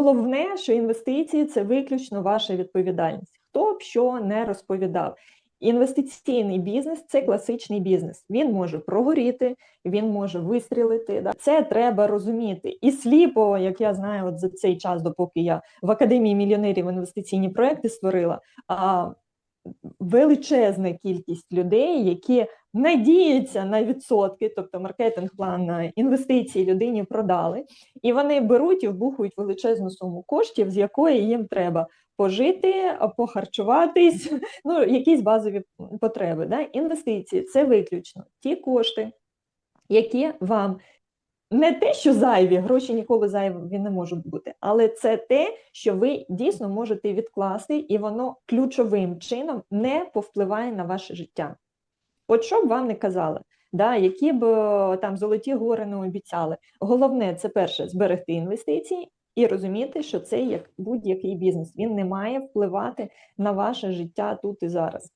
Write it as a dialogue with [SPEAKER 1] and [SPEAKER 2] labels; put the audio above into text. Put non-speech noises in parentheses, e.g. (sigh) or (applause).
[SPEAKER 1] Головне, що інвестиції це виключно ваша відповідальність. Хто б що не розповідав. Інвестиційний бізнес це класичний бізнес. Він може прогоріти, він може вистрілити. Да? Це треба розуміти. І сліпо, як я знаю, от за цей час, допоки я в академії мільйонерів інвестиційні проекти створила. А величезна кількість людей, які надіються на відсотки, тобто маркетинг-план інвестиції людині продали, і вони беруть і вбухують величезну суму коштів, з якої їм треба пожити, похарчуватись, (laughs) ну якісь базові потреби. Да? Інвестиції це виключно ті кошти, які вам не те, що зайві, гроші ніколи зайві не можуть бути, але це те, що ви дійсно можете відкласти, і воно ключовим чином не повпливає на ваше життя. От що б вам не казали, да, які б е, там золоті гори не обіцяли. Головне, це перше зберегти інвестиції і розуміти, що це як будь-який бізнес. Він не має впливати на ваше життя тут і зараз.